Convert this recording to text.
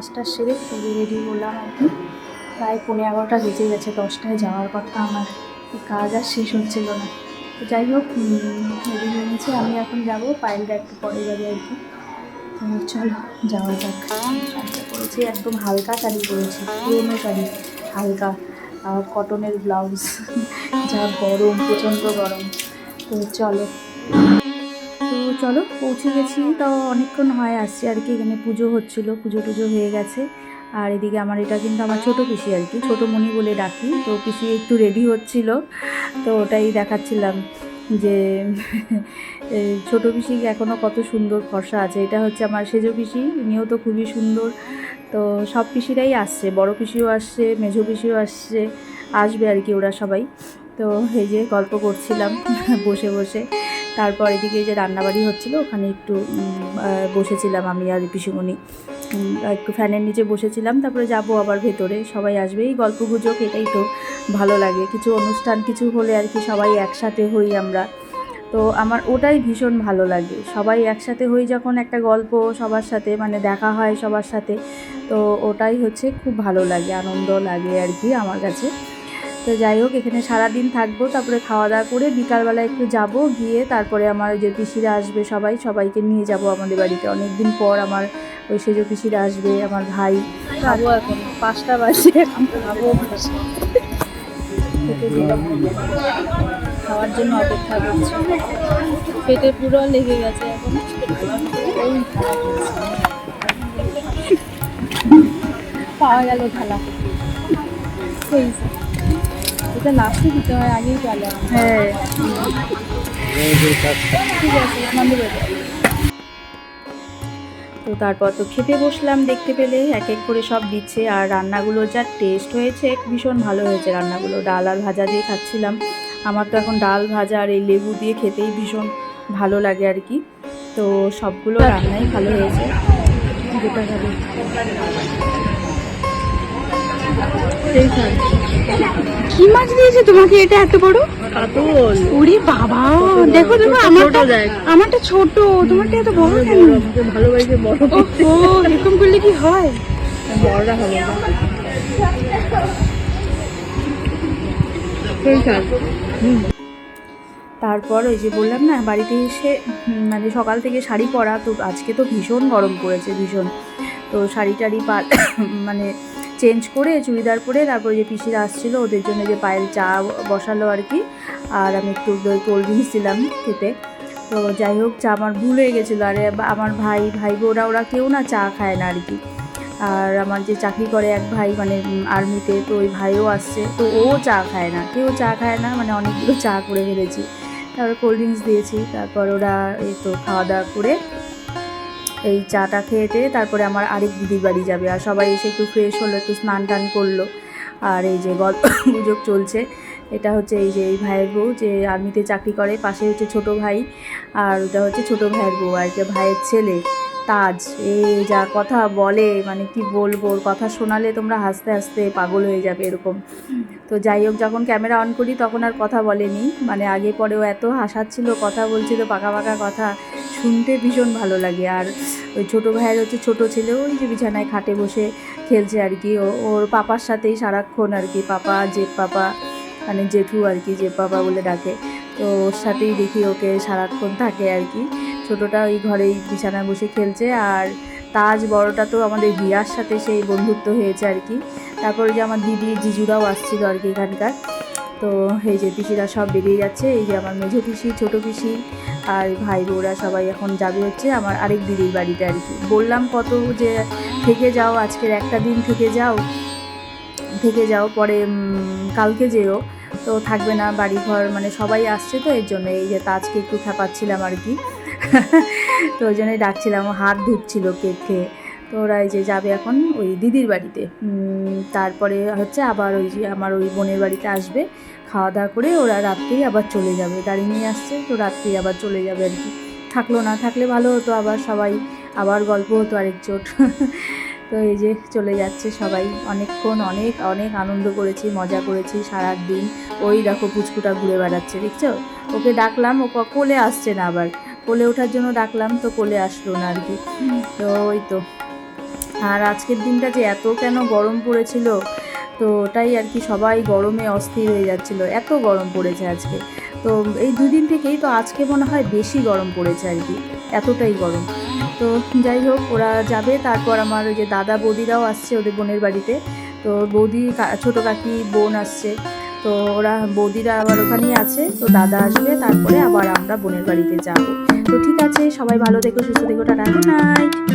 কাজটা সেরে পুজো রেডি করলাম আর কি। প্রায় পনেরো এগারোটা বেজে গেছে, দশটায় যাওয়ার কথা আমার কাজ আর শেষ হচ্ছিল না। তো যাই হোক রেডি হয়ে গেছে। আমি এখন যাব পায়েলটা একটু পরে যাবে আর কি। চলো, যাওয়া যাক। শাড়িটা একদম হালকা শাড়ি পরেছি, পুরোনো শাড়ি, হালকা। কটনের ব্লাউজ যা গরম, প্রচণ্ড গরম। তো চলো। চলো, পৌঁছে গেছি। তাও অনেকক্ষণ হয় আসছে আর কি, এখানে পুজো হচ্ছিল, পুজো টুজো হয়ে গেছে। আর এদিকে আমার, এটা কিন্তু আমার ছোটো পিসি আর কি, ছোটো মণি বলে ডাকি। তো পিসি একটু রেডি হচ্ছিল, তো ওটাই দেখাচ্ছিলাম যে ছোটো পিসি এখনও কত সুন্দর ফর্সা আছে। এটা হচ্ছে আমার সেজো পিসি, ইনিও তো খুবই সুন্দর। তো সব পিসিরাই আসছে, বড় পিসিও আসছে, মেঝো পিসিও আসছে, আসবে আর কি ওরা সবাই। তো এই যে গল্প করছিলাম, বসে বসে। তারপর এদিকে যে রান্নাবাড়ি হচ্ছিল, ওখানে একটু বসেছিলাম আমি আর পিসুমণি। একটু ফ্যানের নিচে বসেছিলাম, তারপরে যাব আবার ভেতরে। সবাই আসবে, এই গল্প গুজব, এটাই তো ভালো লাগে। কিছু অনুষ্ঠান, কিছু হলে আর কি সবাই একসাথে হই আমরা। তো আমার ওটাই ভীষণ ভালো লাগে। সবাই একসাথে হই যখন একটা গল্প সবার সাথে মানে দেখা হয় সবার সাথে, তো ওটাই হচ্ছে খুব ভালো লাগে, আনন্দ লাগে আর কি আমার কাছে। তো যাই হোক, এখানে সারাদিন থাকব, তারপরে খাওয়া দাওয়া করে বিকালবেলা একটু যাব, গিয়ে তারপরে আমার যে পিসিরা আসবে সবাই, সবাইকে নিয়ে যাব আমাদের বাড়িতে। অনেক দিন পর আমার ওই সেজো পিসিরা আসবে, আমার ভাই। খাব এখন, পাঁচটা বাজে খাব খাওয়ার জন্য অপেক্ষা করছি। পেটে পুরো লেগে গেছে এখন। পাওয়া গেল হয়েছে এটা লাস্টে দিতে হয় আগেই গেল হ্যাঁ। ঠিক আছে আমাদের তো তারপর তো খেতে বসলাম দেখতে পেলে এক এক করে সব দিচ্ছে আর রান্নাগুলো যা টেস্ট হয়েছে ভীষণ ভালো হয়েছে রান্নাগুলো। ডাল আর ভাজা দিয়ে খাচ্ছিলাম। আমার তো এখন ডাল ভাজা আর এই লেবু দিয়ে খেতেই ভীষণ ভালো লাগে আর কি। তো সবগুলো রান্নাই ভালো হয়েছে। যেটা ভালো কি মাছ দিয়েছে তোমাকে এটা এত বড়? কাতল। ওরে বাবা দেখো দেখো আমারটা আমারটা ছোট তোমারটা এত বড় কেন? ভালোবাসে বড়। ও এরকম করলে কি হয়? বড়রা হবে তারপর ওই যে বললাম না বাড়িতে এসে মানে সকাল থেকে শাড়ি পরা তো আজকে তো ভীষণ গরম পড়েছে ভীষণ। তো শাড়ি টাড়ি পা মানে চেঞ্জ করে চুড়িদার পরে তারপরে যে পিসিরা আসছিল, ওদের জন্য যে পায়ের চা বসালো আর কি। আর আমি একটু কোল্ড ড্রিঙ্কস দিলাম খেতে। তো যাই হোক, চা আমার ভুল হয়ে গেছিল। আর আমার ভাই ভাই ওরা ওরা কেউ না চা খায় না আর কি। আর আমার যে চাকরি করে এক ভাই মানে আর্মিতে, তো ওই ভাইও আসছে। তো ও চা খায় না। কেউ চা খায় না মানে অনেকগুলো চা করে ফেলেছি। তারপর কোল্ড ড্রিঙ্কস দিয়েছি। তারপর ওরা এই তো খাওয়া দাওয়া করে এই চাটা খেয়ে টেয়ে তারপরে আমার আরেক দিদির বাড়ি যাবে আর সবাই এসে একটু ফ্রেশ হলো, একটু স্নান টান করল। আর এই যে গল্প গুজব চলছে, এটা হচ্ছে এই যে এই ভাইয়ের বউ যে আর্মিতে চাকরি করে, পাশে হচ্ছে ছোট ভাই, আর ওটা হচ্ছে ছোট ভাইয়ের বউ আর যে ভাইয়ের ছেলে। তাজ। এই যা কথা বলে মানে কি বলব, ওর কথা শোনালে তোমরা হাসতে হাসতে পাগল হয়ে যাবে এরকম। তো যাই হোক, যখন ক্যামেরা অন করি তখন আর কথা বলেনি। মানে আগে পরেও এত হাসাচ্ছিল, কথা বলছিল, পাকা পাকা কথা, শুনতে ভীষণ ভালো লাগে। আর ওই ছোটো ভাইয়ের হচ্ছে ছোটো ছেলে, ওই যে বিছানায় খাটে বসে খেলছে আর কি। ওর পাপার সাথেই সারাক্ষণ আর কি, পাপা, জেঠ পাপা মানে জেঠু আর কি, জেঠ পাপা বলে ডাকে। তো ওর সাথেই দেখি ওকে সারাক্ষণ থাকে আর কি। ছোটোটা ওই ঘরেই বিছানায় বসে খেলছে আর তাজ বড়টা তো আমাদের বিয়ার সাথে সেই বন্ধুত্ব হয়েছে আর কি। তারপরে যে আমার দিদি, জিজুরাও আসছিল আর কি এখানকার। তো এই যে পিসিরা সব বেরিয়ে যাচ্ছে, এই যে আমার মেঝো পিসি, ছোটো পিসি আর ভাই বউরা সবাই এখন যাবে হচ্ছে আমার আরেক দিদির বাড়িতে আর কি। বললাম কত যে থেকে যাও, আজকের একটা দিন থেকে যাও থেকে যাও, পরে কালকে যেও। তো থাকবে না বাড়ি ঘর মানে সবাই আসছে তো এর জন্য, এই যে তাজকে একটু খেপাচ্ছিলাম আর কি। তো ওই জন্যই ডাকছিলাম, হাত ধুচ্ছিল কেক খেয়ে। তো ওরা এই যে যাবে এখন ওই দিদির বাড়িতে। তারপরে হচ্ছে আবার ওই যে আমার ওই বোনের বাড়িতে আসবে। খাওয়া দাওয়া করে ওরা রাত্রেই আবার চলে যাবে। গাড়ি নিয়ে আসছে, তো রাত্রেই আবার চলে যাবে আর কি। থাকল না, থাকলে ভালো হতো আবার সবাই। আবার গল্প হতো আরেক চোট। তো এই যে চলে যাচ্ছে সবাই। অনেকক্ষণ অনেক অনেক আনন্দ করেছি, মজা করেছি সারা দিন ওই দেখো পুচকুটা ঘুরে বেড়াচ্ছে, দেখছ? ওকে ডাকলাম, ও কোলে আসছে না আবার। কোলে ওঠার জন্য ডাকলাম, তো কোলে আসলো না আর কি। তো ওই তো। আর আজকের দিনটা যে এত কেন গরম পড়েছিল, তো ওটাই আর কি সবাই গরমে অস্থির হয়ে যাচ্ছিল। এত গরম পড়েছে আজকে। তো এই দুদিন থেকেই তো আজকে মনে হয় বেশি গরম পড়েছে আর কি, এতটাই গরম। তো যাই হোক, ওরা যাবে, তারপর আমার ওই যে দাদা বৌদিরাও আসছে ওদের বোনের বাড়িতে। তো বৌদি ছোটো কাকি বোন আসছে। তো ওরা বৌদিরা আবার ওখানেই আছে, তো দাদা আসবে, তারপরে আবার আমরা বোনের বাড়িতে যাব। তো ঠিক আছে, সবাই ভালো থেকো, সুস্থ দেখো টাটা নাইট।